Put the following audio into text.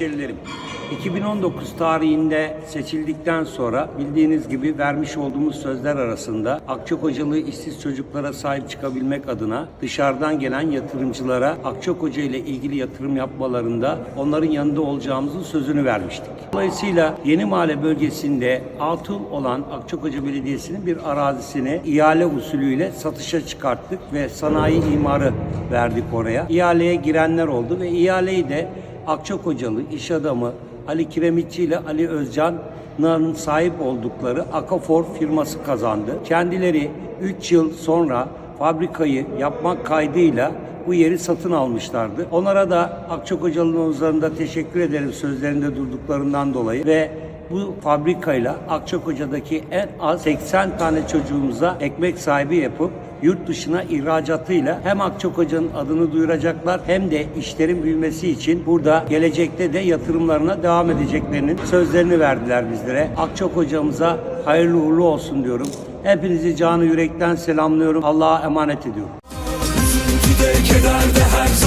Hemşerilerim, 2019 tarihinde seçildikten sonra bildiğiniz gibi vermiş olduğumuz sözler arasında Akçakocalı işsiz çocuklara sahip çıkabilmek adına dışarıdan gelen yatırımcılara Akçakoca ile ilgili yatırım yapmalarında onların yanında olacağımızın sözünü vermiştik. Dolayısıyla Yeni Mahalle bölgesinde atıl olan Akçakoca Belediyesi'nin bir arazisini ihale usulüyle satışa çıkarttık ve sanayi imarı verdik oraya. İhaleye girenler oldu ve ihaleyi de Akçakocalı iş adamı Ali Kiremitçi ile Ali Özcan'ın sahip oldukları Akafor firması kazandı. Kendileri 3 yıl sonra fabrikayı yapmak kaydıyla bu yeri satın almışlardı. Onlara da Akçakocalı'nın üzerinde teşekkür ederim sözlerinde durduklarından dolayı ve bu fabrikayla Akçakoca'daki en az 80 tane çocuğumuza ekmek sahibi yapıp yurt dışına ihracatıyla hem Akçakoca'nın adını duyuracaklar hem de işlerin büyümesi için burada gelecekte de yatırımlarına devam edeceklerinin sözlerini verdiler bizlere. Akçakoca'mıza hayırlı uğurlu olsun diyorum. Hepinizi canı yürekten selamlıyorum. Allah'a emanet ediyorum. Üzüntüde, kederde her zaman